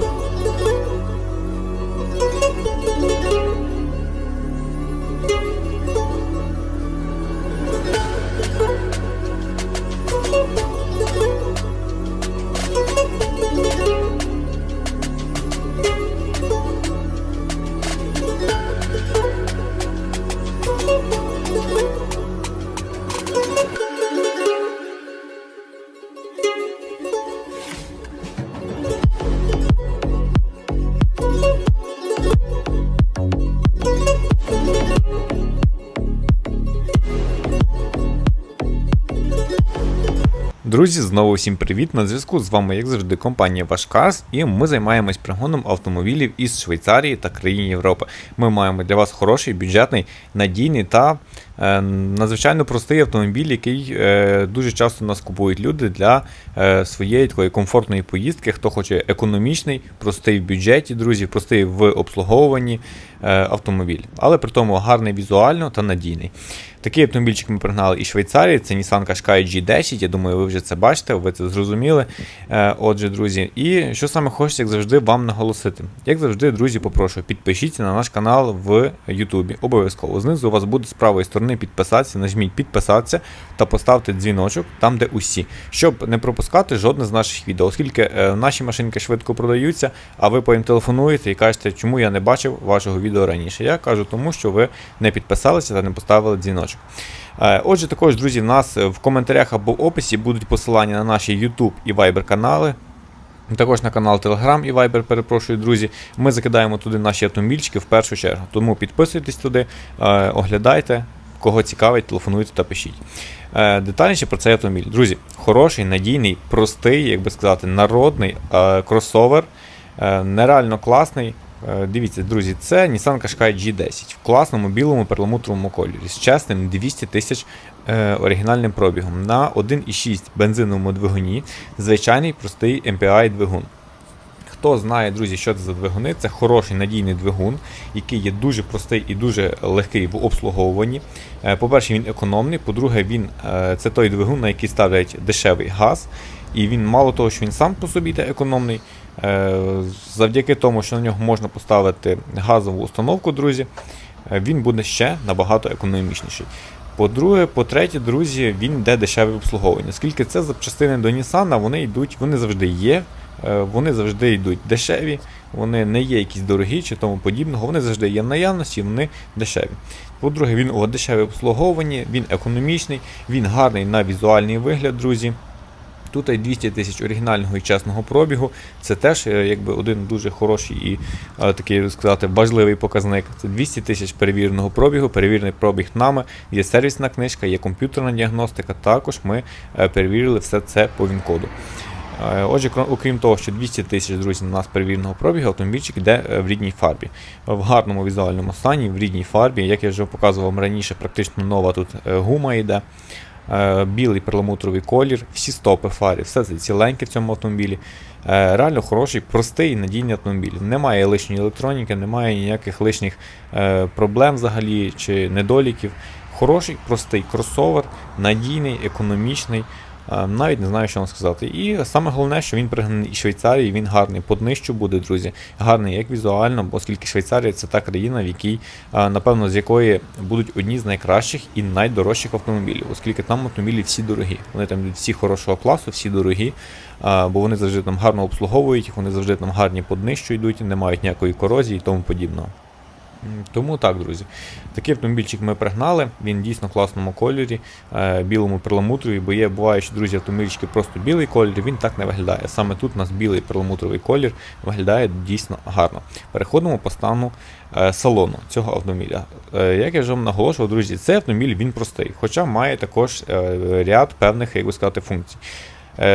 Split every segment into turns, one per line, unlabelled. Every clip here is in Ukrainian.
Thank you. Друзі, знову всім привіт! На зв'язку з вами, як завжди, компанія Вашкарс, і ми займаємось пригоном автомобілів із Швейцарії та країн Європи. Ми маємо для вас хороший, бюджетний, надійний та е, надзвичайно простий автомобіль, який е, дуже часто нас купують люди для е, своєї такої комфортної поїздки. Хто хоче економічний, простий в бюджеті, друзі, простий в обслуговуванні е, автомобіль, але при тому гарний візуально та надійний. Такий автомобільчик ми пригнали із Швейцарії, це Nissan Qashqai G10, я думаю, ви вже це бачите, ви це зрозуміли. Е, Отже, друзі, і що саме хочеться, як завжди, вам наголосити. Як завжди, друзі, попрошу, підпишіться на наш канал в Ютубі. Обов'язково. Знизу у вас буде з правої сторони підписатися, нажміть підписатися та поставте дзвіночок там, де усі, щоб не пропускати жодне з наших відео, оскільки е, наші машинки швидко продаються, а ви потім телефонуєте і кажете, чому я не бачив вашого відео раніше. Я кажу, тому що ви не підписалися та не поставили дзвіночок. Е, Отже, також, друзі, в нас в коментарях або в описі будуть посилання на наші YouTube і Viber канали. Також на канал Telegram і Viber, перепрошую, друзі. Ми закидаємо туди наші автомобільчики в першу чергу. Тому підписуйтесь туди, е, оглядайте, кого цікавить, телефонуйте та пишіть. Е, Детальніше про цей автомобіль. Друзі, хороший, надійний, простий, як би сказати, народний е, кросовер, е, нереально класний. Е, Дивіться, друзі, це Nissan Qashqai G10 в класному білому перламутровому кольорі з чесним 200 тисяч е, оригінальним пробігом на 1,6 бензиновому двигуні, звичайний простий MPI двигун. Хто знає, друзі, що це за двигуни, це хороший надійний двигун, який є дуже простий і дуже легкий в обслуговуванні. Е, По-перше, він економний, по-друге, він це той двигун, на який ставлять дешевий газ. І він мало того, що він сам по собі та економний, завдяки тому, що на нього можна поставити газову установку, друзі, е, він буде ще набагато економічніший. По-друге, по-третє, друзі, він йде дешеве обслуговування. Оскільки це запчастини до Nissan, вони йдуть, вони завжди є, е, вони завжди йдуть дешеві, вони не є якісь дорогі чи тому подібного, вони завжди є в наявності, вони дешеві. По-друге, він у дешеве обслуговування, він економічний, він гарний на візуальний вигляд, друзі. Тут і 200 тисяч оригінального і чесного пробігу. Це теж е, якби один дуже хороший і е, такий сказати важливий показник. Це 200 тисяч перевіреного пробігу, перевірений пробіг нами. Є сервісна книжка, є комп'ютерна діагностика. Також ми е, перевірили все це по ВІН-коду. Отже, окрім того, що 200 тисяч друзі на нас перевіреного пробігу, автомобільчик йде в рідній фарбі. В гарному візуальному стані, в рідній фарбі. Як я вже показував раніше, практично нова тут гума йде. Е, Білий перламутровий колір, всі стопи фарі, все це ціленьке в цьому автомобілі. Е, Реально хороший, простий і надійний автомобіль. Немає лишньої електроніки, немає ніяких лишніх е, проблем взагалі чи недоліків. Хороший, простий кросовер, надійний, економічний. Е, Навіть не знаю, що вам сказати. І саме головне, що він пригнаний із Швейцарії, він гарний по днищу буде, друзі. Гарний як візуально, оскільки Швейцарія це та країна, в якій, е, напевно, з якої будуть одні з найкращих і найдорожчих автомобілів, оскільки там автомобілі всі дорогі. Вони там всі хорошого класу, всі дорогі, е, бо вони завжди там гарно обслуговують їх, вони завжди там гарні по днищу йдуть, не мають ніякої корозії і тому подібного. Тому так, друзі. Такий автомобільчик ми пригнали, він дійсно в класному кольорі, е, білому перламутрові, бо є, буває, що друзі, автомобільчики просто білий колір, він так не виглядає. Саме тут у нас білий перламутровий колір виглядає дійсно гарно. Переходимо по стану е, салону цього автомобіля. Е, як я вже вам наголошував, друзі, цей автомобіль він простий, хоча має також ряд певних, як би сказати, функцій.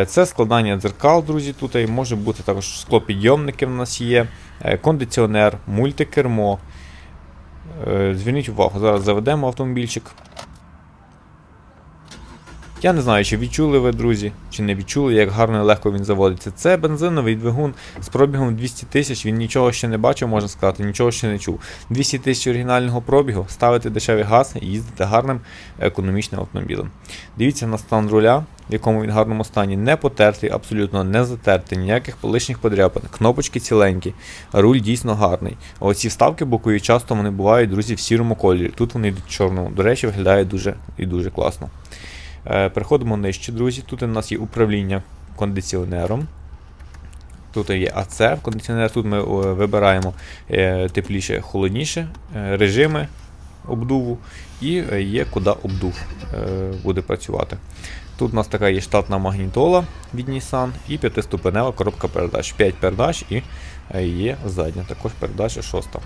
Це складання дзеркал, друзі, тут може бути також склопідйомники в нас є, кондиціонер, мультикермо. Е, Зверніть увагу, зараз заведемо автомобільчик. Я не знаю, чи відчули ви, друзі, чи не відчули, як гарно і легко він заводиться. Це бензиновий двигун з пробігом 200 тисяч, він нічого ще не бачив, можна сказати, нічого ще не чув. 200 тисяч оригінального пробігу, ставити дешевий газ і їздити гарним економічним автомобілем. Дивіться на стан руля, в якому він гарному стані, не потертий, абсолютно не затертий, ніяких лишніх подряпин, кнопочки ціленькі, руль дійсно гарний. Оці вставки бокові часто вони бувають, друзі, в сірому кольорі. Тут вони йдуть в чорному. До речі, виглядає дуже і дуже класно. Е, Переходимо нижче, друзі. Тут у нас є управління кондиціонером. Тут є АЦ кондиціонер. Тут ми вибираємо е, тепліше, холодніше, е, режими обдуву і є куди обдув буде працювати. Тут у нас така є штатна магнітола від Nissan і п'ятиступенева коробка передач. 5 передач і є задня, також передача шоста.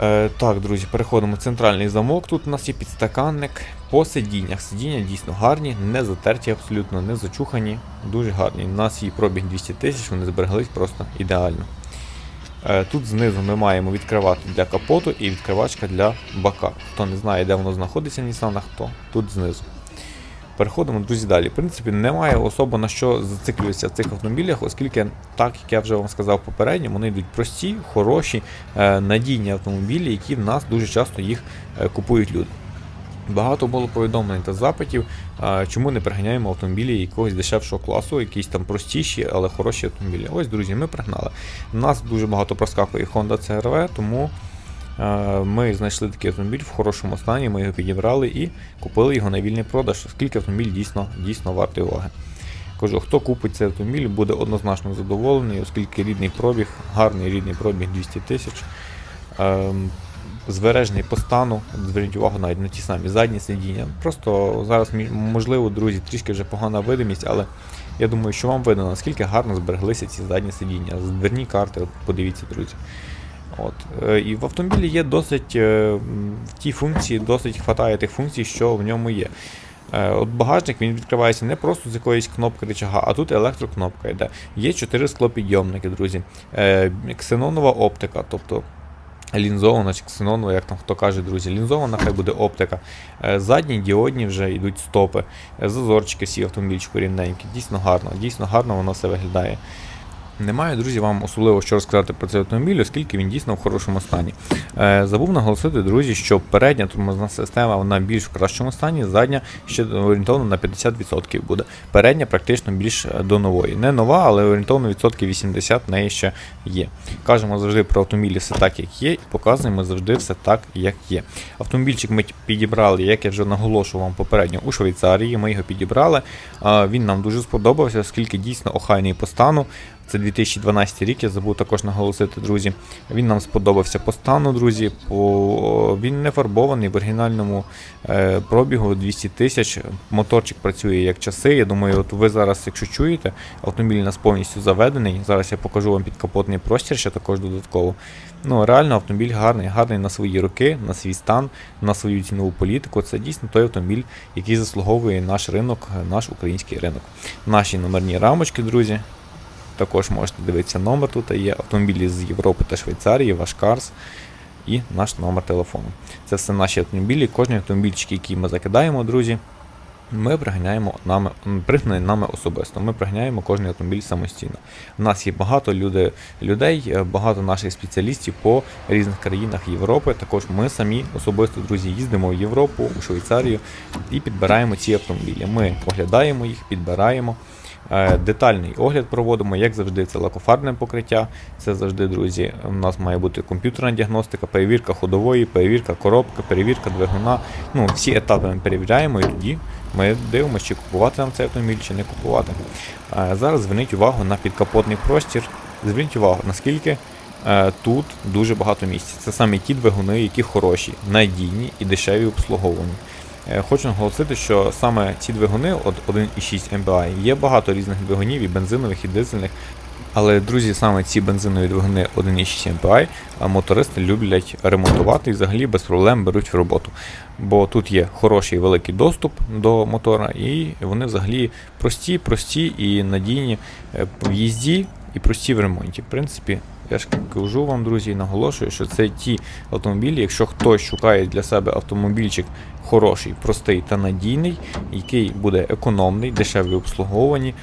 Е, так, друзі, переходимо в центральний замок. Тут у нас є підстаканник. По сидіннях. Сидіння дійсно гарні, не затерті абсолютно, не зачухані, дуже гарні. У нас є пробіг 200 тисяч, вони збереглись просто ідеально. Е, Тут знизу ми маємо відкривати для капоту і відкривачка для бака. Хто не знає, де воно знаходиться в Нісанах, то тут знизу. Переходимо, друзі, далі. В принципі, немає особо на що зациклюватися в цих автомобілях, оскільки, так як я вже вам сказав попередньо, вони йдуть прості, хороші, е, надійні автомобілі, які в нас дуже часто їх е, купують люди. Багато було повідомлень та запитів, чому не приганяємо автомобілі якогось дешевшого класу, якісь там простіші, але хороші автомобілі. Ось, друзі, ми пригнали. У нас дуже багато проскакує Honda CRV, тому е, ми знайшли такий автомобіль в хорошому стані, ми його підібрали і купили його на вільний продаж, оскільки автомобіль дійсно, дійсно вартий уваги. Кажу, хто купить цей автомобіль, буде однозначно задоволений, оскільки рідний пробіг, гарний рідний пробіг 200 тисяч. Ем, збережений по стану, зверніть увагу навіть на ті самі задні сидіння. Просто зараз, можливо, друзі, трішки вже погана видимість, але я думаю, що вам видно, наскільки гарно збереглися ці задні сидіння. Дверні карти, подивіться, друзі. От. е, І в автомобілі є досить е, в тій функції, досить хватає тих функцій, що в ньому є. Е, От багажник він відкривається не просто з якоїсь кнопки рычага, а тут електрокнопка йде. Є 4 склопідйомники, друзі. Ксенонова оптика, тобто лінзована чи ксенонова, як там хто каже, друзі. Лінзована хай буде оптика. Задні діодні вже йдуть стопи. Зазорчики всі автомобільчику рівненькі. Дійсно гарно, дійсно гарно воно все виглядає. Немає, друзі, вам особливо що розказати про цей автомобіль, оскільки він дійсно в хорошому стані. Е, забув наголосити, друзі, що передня тормозна система вона більш в кращому стані, задня ще орієнтовно на 50% буде. Передня практично більш е, до нової. Не нова, але орієнтовно відсотків 80 в неї ще є. Кажемо завжди про автомобілі все так, як є, і показуємо завжди все так, як є. Автомобільчик ми підібрали, як я вже наголошував вам попередньо у Швейцарії. Ми його підібрали. А, Він нам дуже сподобався, оскільки дійсно охайний по стану. Це 2012 рік, я забув також наголосити, друзі. Він нам сподобався по стану, друзі. По... Він не фарбований в оригінальному е, пробігу 200 тисяч. Моторчик працює як часи. Я думаю, от ви зараз, якщо чуєте, автомобіль у нас повністю заведений. Зараз я покажу вам підкапотний простір ще також додатково. Ну, реально автомобіль гарний, гарний на свої роки, на свій стан, на свою цінову політику. Це дійсно той автомобіль, який заслуговує наш ринок, наш український ринок. Наші номерні рамочки, друзі. Також можете дивитися номер. Тут є автомобілі з Європи та Швейцарії, ваш Карс і наш номер телефону. Це все наші автомобілі. Кожен автомобільчик, який ми закидаємо, друзі, ми приганяємо нами, м, пригнаний нами особисто. Ми приганяємо кожен автомобіль самостійно. У нас є багато люди, людей, багато наших спеціалістів по різних країнах Європи. Також ми самі особисто, друзі, їздимо в Європу, у Швейцарію і підбираємо ці автомобілі. Ми оглядаємо їх, підбираємо. Е, Детальний огляд проводимо, як завжди, це лакофарбне покриття. Це завжди, друзі, у нас має бути комп'ютерна діагностика, перевірка ходової, перевірка коробки, перевірка двигуна. Ну, всі етапи ми перевіряємо і тоді ми дивимося, чи купувати нам цей автомобіль, чи не купувати. Е, Зараз зверніть увагу на підкапотний простір. Зверніть увагу, наскільки е, тут дуже багато місця. Це саме ті двигуни, які хороші, надійні і дешеві. Е, Хочу наголосити, що саме ці двигуни от 1,6 MPI, є багато різних двигунів, і бензинових, і дизельних. Але, друзі, саме ці бензинові двигуни 1,6 MPI мотористи люблять ремонтувати і взагалі без проблем беруть в роботу. Бо тут є хороший великий доступ до мотора, і вони взагалі прості, прості і надійні е, в їзді і прості в ремонті. В принципі, я ж кажу вам, друзі, і наголошую, що це ті автомобілі, якщо хтось шукає для себе автомобільчик хороший, простий та надійний, який буде економний, дешевий в обслуговуванні,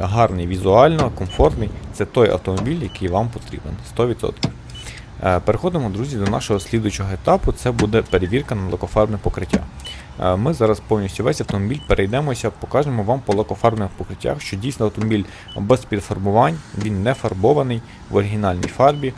гарний візуально, комфортний, це той автомобіль, який вам потрібен 100%. Е, Переходимо, друзі, до нашого слідуючого етапу. Це буде перевірка на лакофарбне покриття. Е, Ми зараз повністю весь автомобіль перейдемося, покажемо вам по лакофарбних покриттях, що дійсно автомобіль без підфарбувань, він не фарбований в оригінальній фарбі.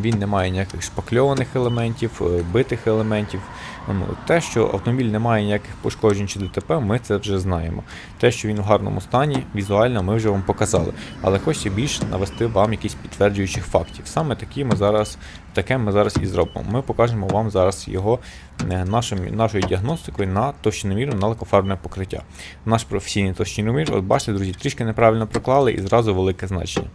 Він не має ніяких шпакльованих елементів, е, битих елементів. Ну, те, що автомобіль не має ніяких пошкоджень чи ДТП, ми це вже знаємо. Те, що він в гарному стані, візуально ми вже вам показали. Але хочеться більше навести вам якісь підтверджуючих фактів. Саме такі ми зараз, таке ми зараз і зробимо. Ми покажемо вам зараз його нашим, нашою діагностикою на товщиноміру на лакофарбне покриття. Наш професійний товщиномір, от бачите, друзі, трішки неправильно проклали і зразу велике значення.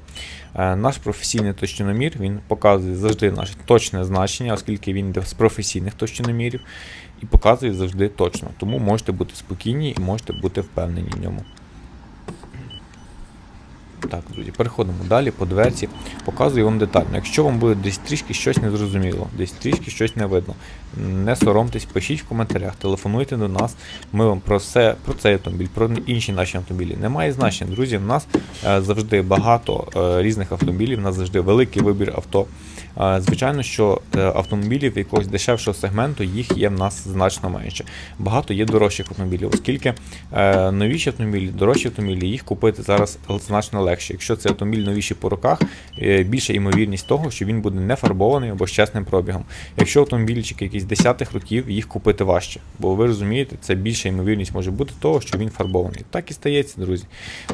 Е, Наш професійний точномір він показує завжди наше точне значення, оскільки він йде з професійних точномірів і показує завжди точно. Тому можете бути спокійні і можете бути впевнені в ньому. Так, друзі, переходимо далі по дверці. Показую вам детально. Якщо вам буде десь трішки щось незрозуміло, десь трішки щось не видно, не соромтесь, пишіть в коментарях, телефонуйте до нас. Ми вам про все, про цей автомобіль, про інші наші автомобілі. Немає значення, друзі. У нас е, завжди багато е, різних автомобілів, у нас завжди великий вибір авто. Е, Звичайно, що автомобілів якогось дешевшого сегменту їх є в нас значно менше. Багато є дорожчих автомобілів, оскільки новіші автомобілі, дорожчі автомобілі, їх купити зараз значно легше. Якщо це автомобіль новіший по роках, е, більша ймовірність того, що він буде не фарбований або з чесним пробігом. Якщо автомобільчик якийсь десятих років, їх купити важче. Бо ви розумієте, це більша ймовірність може бути того, що він фарбований. Так і стається, друзі.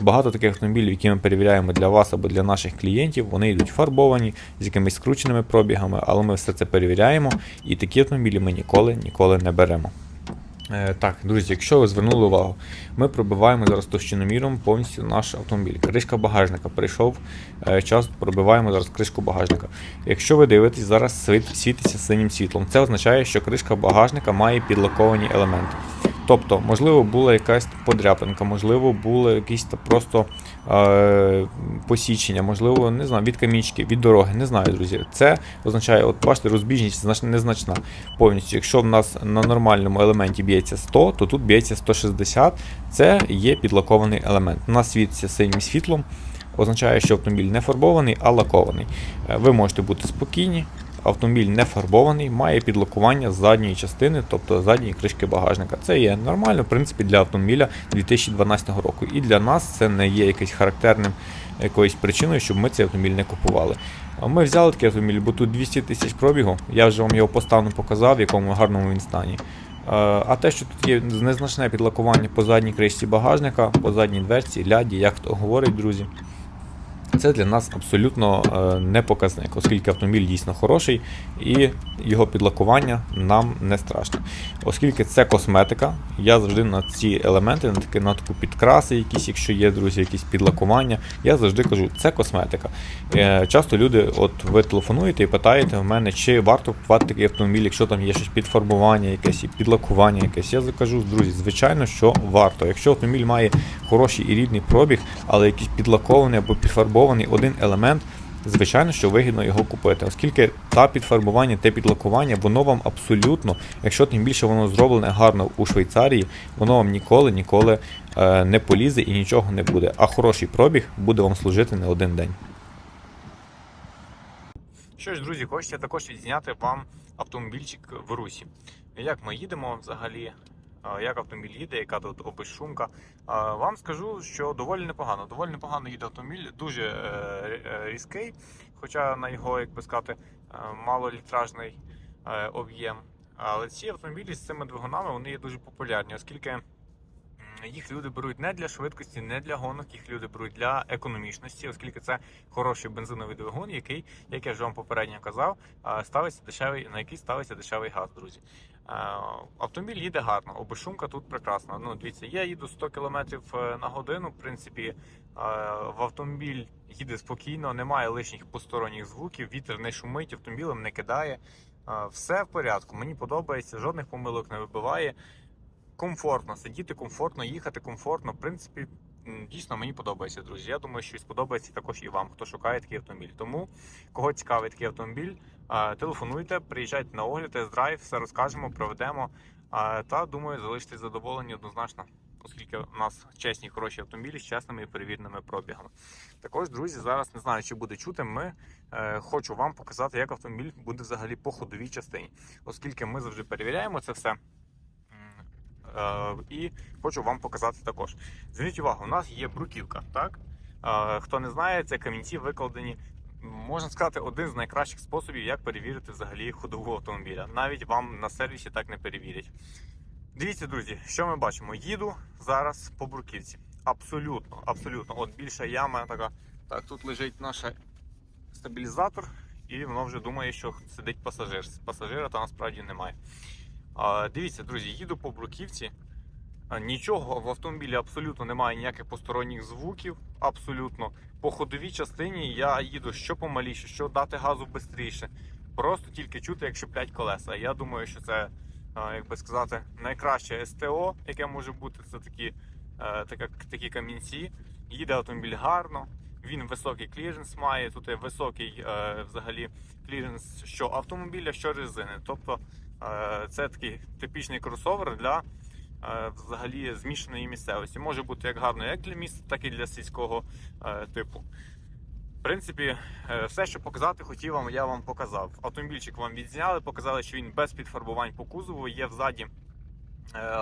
Багато таких автомобілів, які ми перевіряємо для вас або для наших клієнтів, вони йдуть фарбовані з якимись скрученими пробігами, але ми все це перевіряємо, і такі автомобілі ми ніколи ніколи не беремо. Е, Так, друзі, якщо ви звернули увагу, ми пробиваємо зараз товщиноміром повністю наш автомобіль. Кришка багажника прийшов е, час, пробиваємо зараз кришку багажника. Якщо ви дивитесь, зараз світ- світиться синім світлом. Це означає, що кришка багажника має підлоковані елементи. Тобто, можливо, була якась подряпинка, можливо, було якісь просто е, посічення, можливо, не знаю, від камінчики, від дороги. Не знаю, друзі. Це означає, от бачите, розбіжність знач- незначна повністю. Якщо в нас на нормальному елементі б'ється 100, то тут б'ється 160. Це є підлакований елемент. У нас світиться синім світлом. Означає, що автомобіль не фарбований, а лакований. Е, Ви можете бути спокійні. Автомобіль не фарбований, має підлокування з задньої частини, тобто задньої кришки багажника. Це є нормально, в принципі, для автомобіля 2012 року. І для нас це не є якось характерним якоюсь причиною, щоб ми цей автомобіль не купували. Ми взяли такий автомобіль, бо тут 200 тисяч пробігу. Я вже вам його поставно показав, в якому гарному він стані. Е, А те, що тут є незначне підлакування по задній кришці багажника, по задній дверці, ляді, як хто говорить, друзі. Це для нас абсолютно е, не показник, оскільки автомобіль дійсно хороший і його підлакування нам не страшно. Оскільки це косметика, я завжди на ці елементи, на, такі, на таку підкраси, якісь, якщо є, друзі, якісь підлакування, я завжди кажу, це косметика. Е, Часто люди, от ви телефонуєте і питаєте в мене, чи варто купувати такий автомобіль, якщо там є щось підфарбування, якесь і підлакування якесь. Я кажу, друзі, звичайно, що варто. Якщо автомобіль має хороший і рідний пробіг, але якийсь підлакований або підфарбований один елемент, звичайно, що вигідно його купити, оскільки та підфарбування, те підлакування, воно вам абсолютно, якщо тим більше воно зроблене гарно у Швейцарії, воно вам ніколи ніколи е, не полізе і нічого не буде. А хороший пробіг буде вам служити не один день. Що ж, друзі, хочеться також відзняти вам автомобільчик в Русі. Як ми їдемо взагалі, як автомобіль їде, яка тут обезшумка. Вам скажу, що доволі непогано. Доволі непогано їде автомобіль, дуже е, е, різкий, хоча на його, як би сказати, е, малолітражний об'єм. Але ці автомобілі з цими двигунами вони є дуже популярні, оскільки їх люди беруть не для швидкості, не для гонок, їх люди беруть для економічності, оскільки це хороший бензиновий двигун, який, як я вже вам попередньо казав, ставиться дешевий, на який ставиться дешевий газ, друзі. А, Автомобіль їде гарно, обешумка тут прекрасна. Ну, дивіться, я їду 100 км на годину. В принципі, в автомобіль їде спокійно, немає лишніх посторонніх звуків, вітер не шумить, автомобілем не кидає. Все в порядку. Мені подобається, жодних помилок не вибиває. Комфортно сидіти, комфортно їхати, комфортно. В принципі, дійсно мені подобається, друзі. Я думаю, що сподобається також і вам, хто шукає такий автомобіль. Тому кого цікавий такий автомобіль, телефонуйте, приїжджайте на огляд, тест-драйв, все розкажемо, проведемо. Та думаю, залишитесь задоволені однозначно, оскільки у нас чесні хороші автомобілі з чесними і перевіреними пробігами. Також, друзі, зараз не знаю, чи буде чути. Ми е, хочу вам показати, як автомобіль буде взагалі по ходовій частині, оскільки ми завжди перевіряємо це все. Е, І хочу вам показати також. Зверніть увагу, у нас є бруківка. Так? Е, Хто не знає, це камінці викладені. Можна сказати, один з найкращих способів, як перевірити взагалі ходову автомобіля. Навіть вам на сервісі так не перевірять. Дивіться, друзі, що ми бачимо? Їду зараз по бруківці. Абсолютно, абсолютно. От більша яма така. Так, тут лежить наш стабілізатор, і воно вже думає, що сидить пасажир. Пасажира там насправді немає. Дивіться, друзі, їду по бруківці. Нічого в автомобілі абсолютно немає ніяких посторонніх звуків. Абсолютно. По ходовій частині я їду що помаліше, що дати газу швидше. Просто тільки чути, як шиплять колеса. Я думаю, що це, як би сказати, найкраще СТО, яке може бути. Це такі, е, така, такі камінці. Їде автомобіль гарно. Він високий кліренс має. Тут є високий е, взагалі кліренс що автомобіля, що резини. Тобто це такий типічний кросовер для е, взагалі змішаної місцевості. Може бути як гарно як для міста, так і для сільського е, типу. В принципі, е, все, що показати хотів вам, я вам показав. Автомобільчик вам відзняли, показали, що він без підфарбувань по кузову, є взаді е,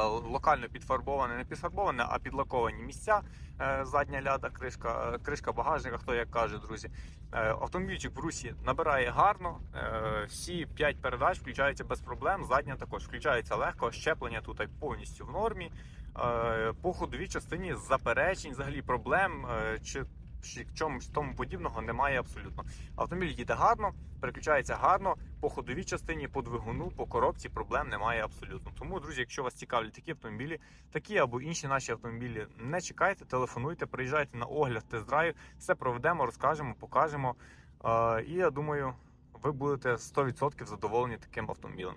локально підфарбоване, не підфарбоване, а підлаковані місця. Е, Задня ляда, кришка, е, кришка багажника, хто як каже, друзі. Е, Автомобільчик в русі набирає гарно. е, Всі 5 передач включаються без проблем. Задня також включається легко. Щеплення тут повністю в нормі. Е, По ходовій частині заперечень, взагалі проблем е, чи чи чомусь тому подібного немає абсолютно. Автомобіль їде гарно, переключається гарно, по ходовій частині, по двигуну, по коробці проблем немає абсолютно. Тому, друзі, якщо вас цікавлять такі автомобілі, такі або інші наші автомобілі, не чекайте, телефонуйте, приїжджайте на огляд, тест-драйв, все проведемо, розкажемо, покажемо. Е, І я думаю, ви будете 100% задоволені таким автомобілем.